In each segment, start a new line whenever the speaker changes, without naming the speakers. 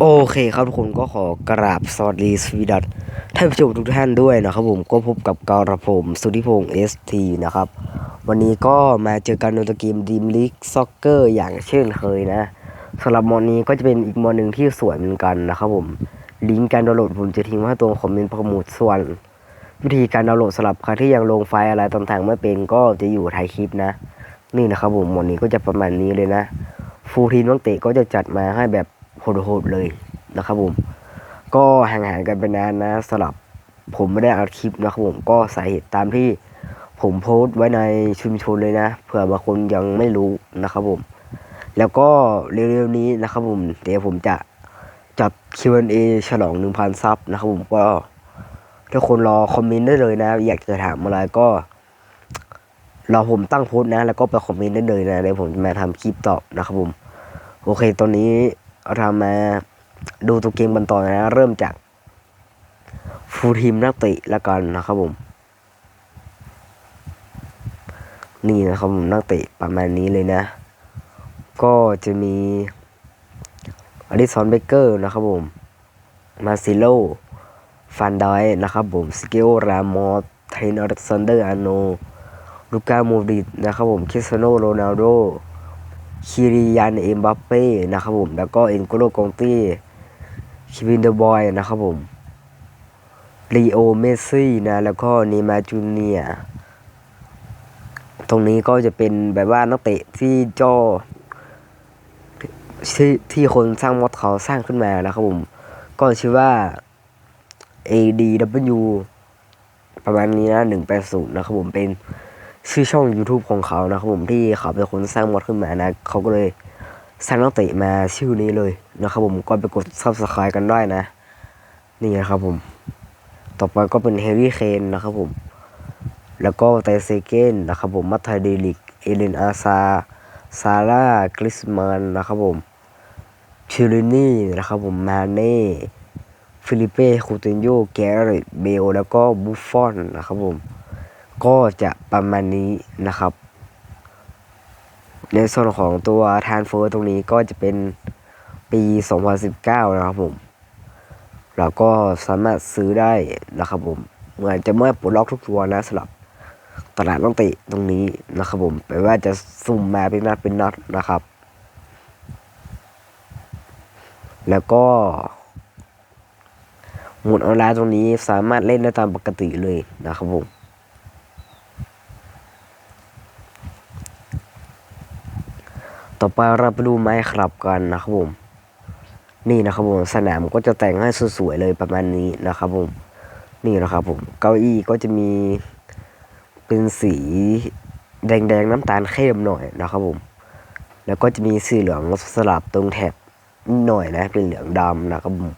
โอเคครับทุกคนก็ขอกราบสวัสดีสวีดัตท่านผู้ชมทุกท่านด้วยนะครับผมก็พบกับกระผมสุธิพงศ์เอสทีนะครับ วันนี้ก็มาเจอกันในตัวเกมดีมลิกซ็อกเกอร์อย่างเช่นเคยนะสำหรับมอนี้ก็จะเป็นอีกมอดหนึ่งที่สวยเหมือนกันนะครับผมลิงก์การดาวน์โหลดผมจะทิ้งไว้ตรงคอมเมนต์โปรโมทส่วน วิธีการดาวน์โหลดสำหรับใครที่ยังลงไฟล์อะไรต่างๆไม่เป็นก็จะอยู่ท้ายคลิปนะ นี่นะครับผมมอนี้ก็จะประมาณนี้เลยนะฟูลทีมนักเตะก็จะจัดมาให้แบบ โหดๆเลยนะครับผม ก็ห่างหายกันไปนานนะสำหรับผมไม่ได้อัดคลิปนะครับผมก็สาเหตุตามที่ผมโพสต์ไว้ในชุมชนเลยนะเผื่อบางคนยังไม่รู้นะครับผม แล้วก็เร็วๆนี้นะครับผมเดี๋ยวผมจะจัด Q&A ฉลอง 1,000 ซับนะครับผมก็ทุกคนรอคอมเมนต์ได้เลยนะ อยากจะถามอะไรก็รอผมตั้งโพสต์นะ แล้วก็ไปคอมเมนต์ได้เลยนะเดี๋ยวผมจะมาทำคลิปตอบนะครับผม โอเคตอนนี้ เรามาดูตัวเกมกันต่อนะเริ่มจากฟูลทีมนักเตะละกันนะครับผม นี่นะครับผมนักเตะประมาณนี้เลยนะ ก็จะมีอดิสันเบเกอร์นะครับผม มาซิโลฟันดอยนะครับผม สเกลรามอสเทรนอร์ซันเดอร์อาโนลูก้าโมดิดนะครับผม คริสโนโรนัลโด คิริยันเอ็มบัปเป้นะครับผม แล้วก็เอ็นโกโลกองตี้คิวินเดอร์บอยนะครับผมลีโอเมสซี่นะ แล้วก็นีมาจูเนียตรงนี้ก็จะเป็นแบบว่านักเตะที่เจ้าที่ที่คนสร้างมอดเขาสร้างขึ้นมานะครับผม ก็ชื่อว่า ADW ประมาณนี้นะ180 นะครับผมเป็น ชื่อช่อง YouTube ของเขานะครับผมที่เขาเป็นคนสร้างมอดขึ้นมานะเขาก็เลยสร้างนักเตะมาชื่อนี้เลยนะครับผมก็ไปกด Subscribe กันได้นะ นี่นะครับผม ต่อไปก็เป็นเฮรี่เคนนะครับผม แล้วก็ไตเซเกนนะครับผมมัตไทเดลิก เอเลนอาซา ซาร่า กริสมานนะครับผมชิลินี่นะครับผมมาเน่ฟิลิเป้คูตินโยแกเรตเบลแล้วก็บุฟฟอนนะครับผม ก็จะประมาณนี้นะครับ ในส่วนของตัวทานเฟอร์ตรงนี้ก็จะเป็นปี 2019 นะครับผมเราก็สามารถซื้อได้นะครับผมเหมือนจะไม่ปลดล็อกทุกตัวนะสำหรับตลาดต้องตะตรงนี้นะครับผมแปลว่าจะสุ่มมาเป็นนัดเป็นนัดนะครับ แล้วก็หมุดออนไลน์ตรงนี้สามารถเล่นได้ตามปกติเลยนะครับผม ต่อไปเราไปดูไม้ครับกันนะครับผม นี่นะครับผมสนามก็จะแต่งให้สวยๆเลยประมาณนี้นะครับผม นี่นะครับผม เก้าอี้ก็จะมีเป็นสีแดงๆน้ำตาลเข้มหน่อยนะครับผม แล้วก็จะมีสีเหลืองสลับตรงแถบหน่อยนะ เป็นเหลืองดำนะครับผม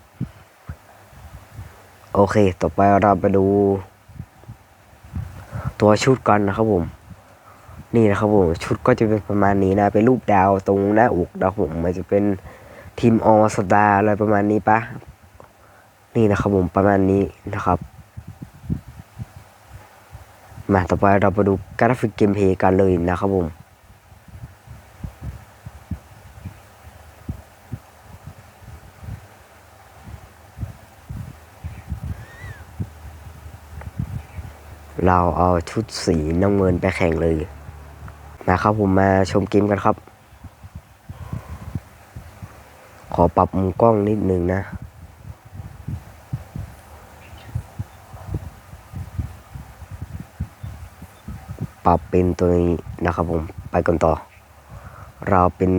โอเค ต่อไปเราไปดู ตัวชุดกันนะครับผม นี่นะครับผมชุดก็จะเป็นประมาณนี้นะ เป็นรูปดาวตรงหน้าอกนะครับผมมันจะเป็นทีมออสตาอะไรประมาณนี้ปะนี่นะครับผมประมาณนี้นะครับ มาต่อไปเราไปดูกราฟิกเกมเพย์กันเลยนะครับผมเราเอาชุดสีน้ำเงินไปแข่งเลย มาครับผมมาชมเกมกันครับ ขอปรับมุมกล้องนิดนึงนะปรับเป็นตัวนี้นะครับผมไปกันต่อ เราเป็น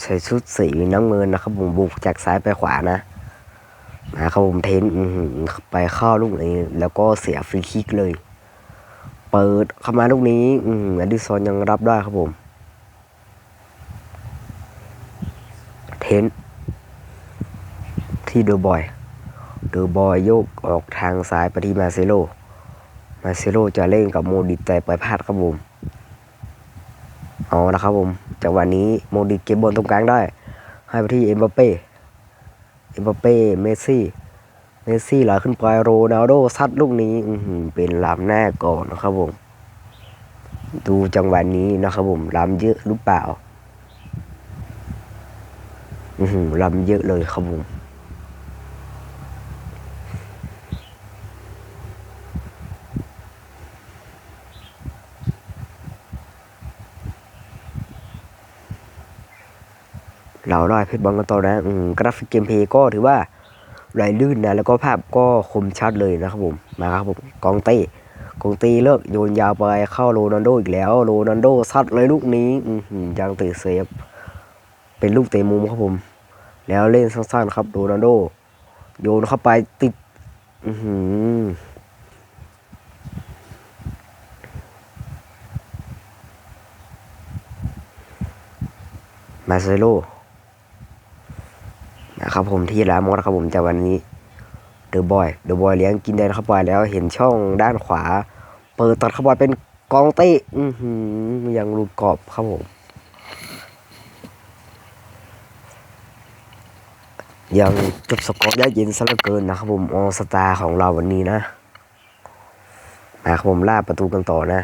ใส่ชุดสีน้ำเงินนะครับผมบุกจากซ้ายไปขวานะนะครับผมเทนไปเข้าลูกนี้แล้วก็เสียฟรีคิกเลย เปิดเข้ามาลูกนี้ อืมอดิซอนยังรับได้ครับผม เทน ที่เดอะบอย เดอะบอยโยกออกทางซ้ายไปที่มาเซโล มาเซโลจะเล่นกับโมดิแต่ไปพลาดครับผม เอาละครับผมจังหวะนี้โมดิเก็บบอลตรงกลางได้ ให้ไปที่เอ็มบัปเป้ เอ็มบัปเป้ เมสซี่ เมสซี่หลขึ้นไปโรนัลโดซัดลูกนี้เป็นล้ำแน่ก่อนนะครับผม ดูจังหวะนี้นะครับผมล้ำเยอะหรือเปล่าล้ำเยอะเลยครับผมเราได้เพชรบอลกันต่อนะกราฟิกเกมเพย์ก็ถือว่า ไหลลื่นนะแล้วก็ภาพก็คมชัดเลยนะครับผมมาครับผมกองเต้กองตีเลิกโยนยาวไปเข้าโรนัลโดอีกแล้วโรนัลโดซัดเลยลูกนี้อยังติดเซฟเป็นลูกเตะมุมครับผม แล้วเล่นสั้นๆครับโรนัลโด โยนเข้าไปติดอือหือมาเซโล นะครับผมที่ร้านมอสครับผมแต่วันนี้เดอะบอยเดอะบอยเลี้ยงกินแดนเข้าไปแล้วเห็นช่องด้านขวา เปิดตัดเข้าไปเป็นกองเต้อือหือยังหลุดกรอบครับผมยังจบสกอร์ยากเย็นซะเหลือเกินนะครับผมออสตาของเราวันนี้นะมาครับผมล่าประตูกันต่อนะ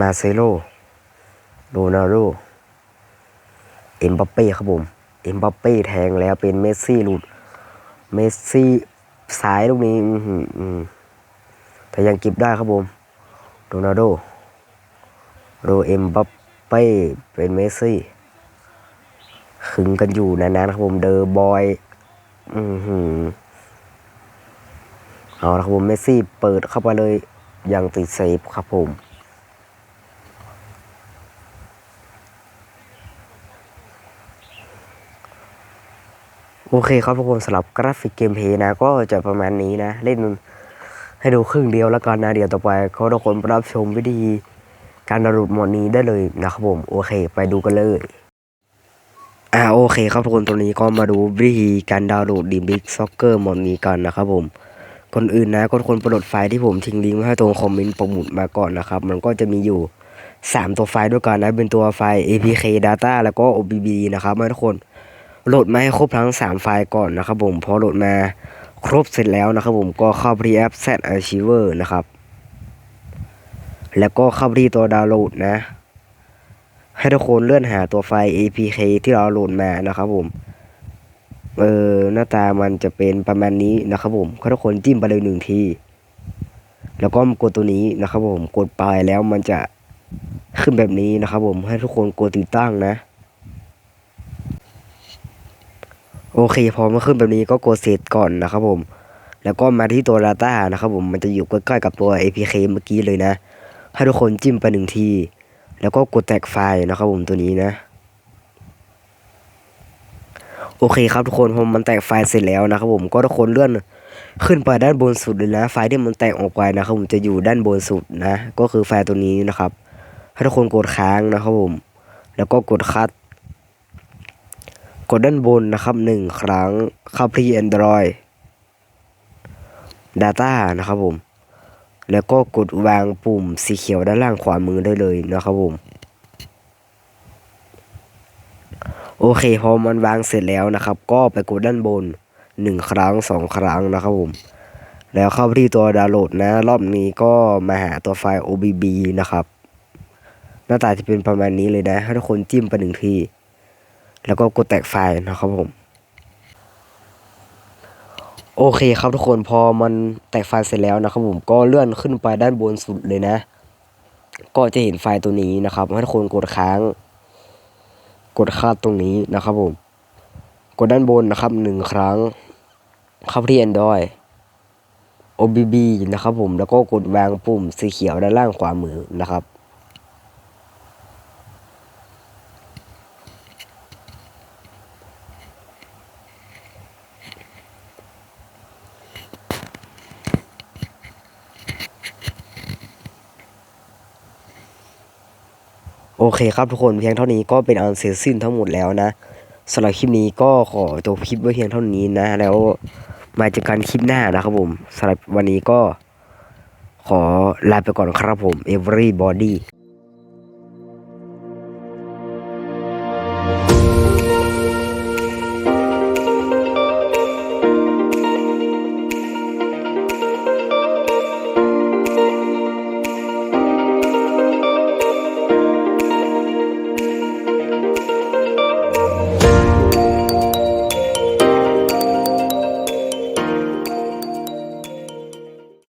มาเซโล โรนัลโดเอ็มบัปเป้ครับผม เอ็มบัปเป้แทงแล้วเป็นเมสซี่หลุด เมสซี่สายลูกนี้แต่ยังเก็บได้ครับผมโรนัลโดโรเอ็มบัปเป้เป็นเมสซี่ขึงกันอยู่นานๆครับผมเดอร์บอยอือหือเอาละครับผมเมสซี่เปิดเข้าไปเลยยังติดเซฟครับผม โอเคครับทุกคนสำหรับกราฟิกเกมเพลย์นะ ก็จะประมาณนี้นะ เล่นให้ดูครึ่งเดียวแล้วกันนะ เดี๋ยวต่อไปเขาทุกคนรับชมวิธีการดาวน์โหลดโหมดนี้ได้เลยนะครับผมโอเคไปดูกันเลยอ่าโอเคครับทุกคนตรงนี้ก็มาดูวิธีการดาวน์โหลดดีบิ๊กซ็อกเกอร์โหมดนี้กันนะครับผมก่อนอื่นนะก็คนโปรดไฟล์ที่ผมทิ้งลิงก์ไว้ให้ตรงคอมเมนต์ประมุดมาก่อนนะครับ มันก็จะมีอยู่ 3 ตัวไฟล์ด้วยกันนะ เป็นตัวไฟล์ APK Data แล้วก็ OBB นะครับทุกคน โหลดมาให้ครบทั้ง 3 ไฟล์ก่อนนะครับผมพอโหลดมาครบเสร็จแล้วนะครับผมก็เข้าไปที่แอป Z Archiver นะครับ แล้วก็เข้าไปที่ตัวดาวน์โหลดนะ ให้ทุกคนเลื่อนหาตัวไฟล์ APK ที่เราโหลดมานะครับผมเออหน้าตามันจะเป็นประมาณนี้นะครับผมให้ทุกคนจิ้มไปเลยหนึ่งทีแล้วก็กดตัวนี้นะครับผมกดไปแล้วมันจะขึ้นแบบนี้นะครับผมให้ทุกคนกดติดตั้งนะ โอเคพอมาขึ้นแบบนี้ก็กดเสร็จก่อนนะครับผม แล้วก็มาที่ตัว Data นะครับผมมันจะอยู่ใกล้ๆกับตัว APK เมื่อกี้เลยนะ ให้ทุกคนจิ้มไปหนึ่งที แล้วก็กดแตกไฟล์นะครับผมตัวนี้นะ โอเคครับทุกคนพอมันแตกไฟล์เสร็จแล้วนะครับผมก็ทุกคนเลื่อนขึ้นไปด้านบนสุดเลยนะ ไฟล์ที่มันแตกออกไปนะครับผมจะอยู่ด้านบนสุดนะ ก็คือไฟล์ตัวนี้นะครับ ให้ทุกคนกดค้างนะครับผม แล้วก็กดคัด กดด้านบนนะครับหนึ่งครั้งเข้าที่ Android Data นะครับผม แล้วก็กดวางปุ่มสีเขียวด้านล่างขวามือได้เลยนะครับผม โอเคพอมันวางเสร็จแล้วนะครับ ก็ไปกดด้านบนหนึ่งครั้งสองครั้งนะครับผม แล้วเข้าไปที่ตัวดาวน์โหลดนะ รอบนี้ก็มาหาตัวไฟล์ OBB นะครับ หน้าตาจะเป็นประมาณนี้เลยนะ ให้ทุกคนจิ้มไปหนึ่งที แล้วก็กดแตกไฟล์นะครับผม โอเคครับทุกคนพอมันแตกไฟล์เสร็จแล้วนะครับผมก็เลื่อนขึ้นไปด้านบนสุดเลยนะ ก็จะเห็นไฟล์ตัวนี้นะครับให้ทุกคนกดค้าง กดคาดตรงนี้นะครับผม กดด้านบนนะครับหนึ่งครั้งเข้าที่ Android OBB นะครับผมแล้วก็กดวางปุ่มสีเขียวด้านล่างขวามือนะครับ โอเคครับทุกคนเพียงเท่านี้ก็เป็นอันเสร็จสิ้นทั้งหมดแล้วนะสำหรับคลิปนี้ก็ขอจบคลิปไว้เพียงเท่านี้นะ แล้วมาเจอกันคลิปหน้านะครับผมสำหรับวันนี้ก็ขอลาไปก่อนครับผม everybody